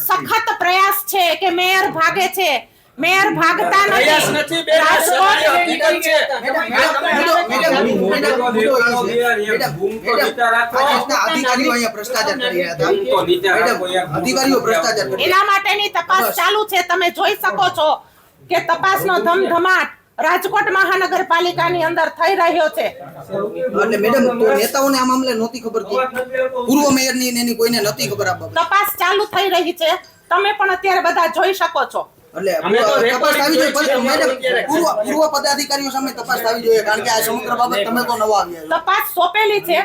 સખત પ્રયાસ છે કે મેયર ભાગે છે મેયર ભાગતા નથી એના માટેની તપાસ ચાલુ છે તમે જોઈ શકો છો કે તપાસનો ધમધમાટ રાજકોટ મહાનગરપાલિકાની અંદર થઈ રહ્યો છે. એટલે મેડમ તો નેતાઓને આ મામલે નહોતી ખબર કે પૂર્વ મેયરની એની કોઈને નહોતી ખબર આ બાબત. તપાસ ચાલુ થઈ રહી છે. તમે પણ અત્યારે બધા જોઈ શકો છો. એટલે તપાસ આવી જોઈએ પણ મેડમ પૂર્વ પૂર્વ પદાધિકારીઓ સામે તપાસ આવી જોઈએ કારણ કે આ સમગ્ર બાબત તમે તો નવા આવ્યા તપાસ સોંપેલી છે.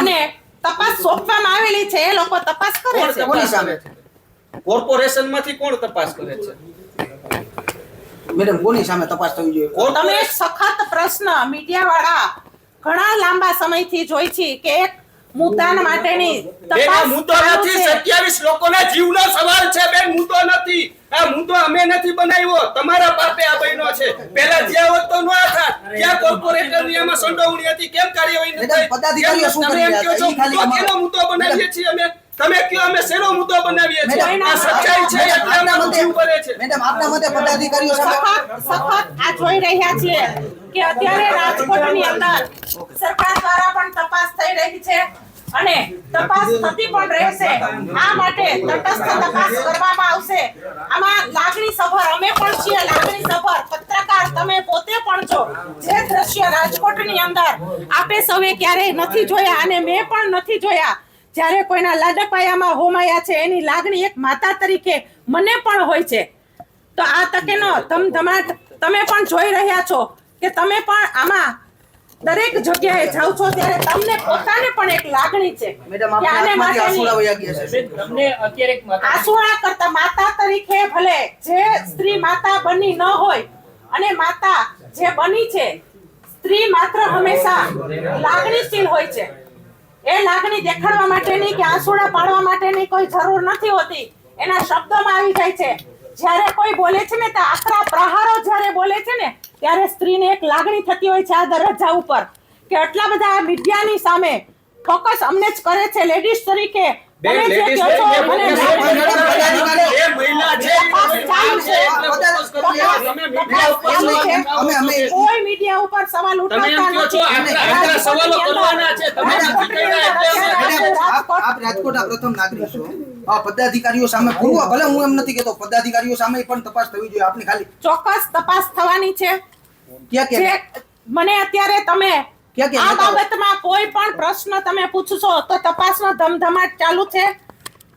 અને તપાસ સોંપવામાં આવેલી છે એ લોકો તપાસ કરે છે? કોની સામે? કરે છે? કોર્પોરેશનમાંથી કોણ તપાસ કરે છે? મેડમ કોની સામે તપાસ થવી જોઈએ? તમે એક સખત પ્રશ્ન મીડિયા વાળા ઘણા લાંબા સમયથી જોઈ છે કે એક મુદ્દાન માટેની તપાસ મુદ્દો નથી 27 લોકોના જીવનો સવાલ છે બેન મુદ્દો નથી. આ મુદ્દો અમે નથી બનાવ્યો. તમારા પાપે આ બન્યો છે. પહેલા જ્યાં હોત તો ન થાત. ત્યાં કોર્પોરેટરની એમાં સંડોવણી હતી. કેમ કાર્યવાહી નથી મેડમ, પદાધિકારીઓ શું કરી રહ્યા છો? ખાલી મુદ્દો બનાવીએ છીએ અમે? તમે કયો અમે શેનો મુદ્દો બનાવીએ છીએ? આ સચ્ચાઈ છે? છે? મેડમ આપના મતે પદાધિકારીઓ સખત સખત આ જોઈ રહ્યા છીએ કે અત્યારે રાજકોટની અંદર સરકાર દ્વારા પણ તપાસ થઈ રહી છે અને તપાસ થતી પણ રહેશે. આ માટે તટસ્થ તપાસ કરવામાં આવશે. આમાં લાગણી સભર અમે પણ છીએ લાગણી સભર. પત્રકાર તમે પોતે પણ છો. જે દ્રશ્ય રાજકોટની અંદર આપે સૌએ ક્યારેય નથી જોયા અને મેં પણ નથી જોયા. જ્યારે કોઈના લાડપાયામાં હોમાયા છે એની લાગણી એક માતા તરીકે મને પણ હોય છે. તો આ તકેનો ધમધમાટ તમે પણ જોઈ રહ્યા છો કે તમે પણ આમાં દરેક જગ્યાએ જાઓ છો ત્યારે તમને પોતાને પણ એક લાગણી છે. મેડમ આપના આને હાથમાંથી આંસુ માટેની વયા ગયા છે. તમને અત્યારે એક માતા આંસુઆ કરતા માતા તરીકે ભલે જે સ્ત્રી માતા બની ન હોય અને માતા જે બની છે સ્ત્રી માત્ર હંમેશા લાગણીશીલ હોય છે. એ લાગણી દેખાડવા માટેની કે આંસુડા પાડવા માટેની કોઈ જરૂર નથી હોતી. એના શબ્દોમાં આવી જાય છે. જ્યારે કોઈ બોલે છે ને તો આકરા પ્રહારો જ્યારે બોલે છે ને ત્યારે સ્ત્રીને એક લાગણી થતી હોય છે આ દરજ્જા ઉપર. કે આટલા બધા મીડિયાની સામે ફોકસ અમને જ કરે છે. લેડીઝ તરીકે તમે જે કહો છે. એટલે ફોકસ કરો. તમે મીડિયા ઉપર ચાલુ સવાલ છે. અમે- અમે- કોઈ મીડિયા ઉપર સવાલ એમ ઉઠાવતા નથી. આટલા આટલા સવાલો કરવાના છે તમે નથી રાજકોટની કર્યા અંદર એટલે અમે- અત્યારે મેડમ, આપ રાજકોટના પ્રથમ નાગરિક છો. પદાધિકારીઓ સામે પૂર્વ ભલે હું એમ નથી કેતો પદાધિકારીઓ સામે પણ તપાસ થવી જોઈએ. આપની ખાલી ચોક્કસ તપાસ થવાની છે. ક્યાં ક્યાં? મને અત્યારે તમે આ બાબતમાં કોઈ પણ પ્રશ્ન તમે પૂછશો તો તપાસનો ધમધમાટ ચાલુ છે.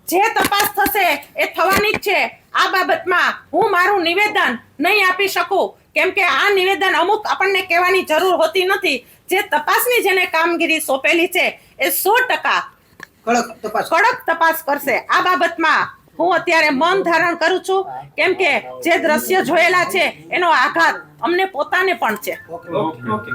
જે તપાસ થશે એ થવાની જ છે. આ બાબતમાં હું મારું નિવેદન નહીં આપી શકું. કેમ કે આ નિવેદન અમુક આપણને કહેવાની જરૂર હોતી નથી. જે તપાસની જેને કામગીરી સોંપેલી છે એ સો ટકા કડક તપાસ. કડક તપાસ કરશે. આ બાબતમાં હું અત્યારે મન ધારણ કરું છું. કેમ કે જે દ્રશ્ય જોયેલા છે એનો આઘાત અમને પોતાને પણ છે. Okay okay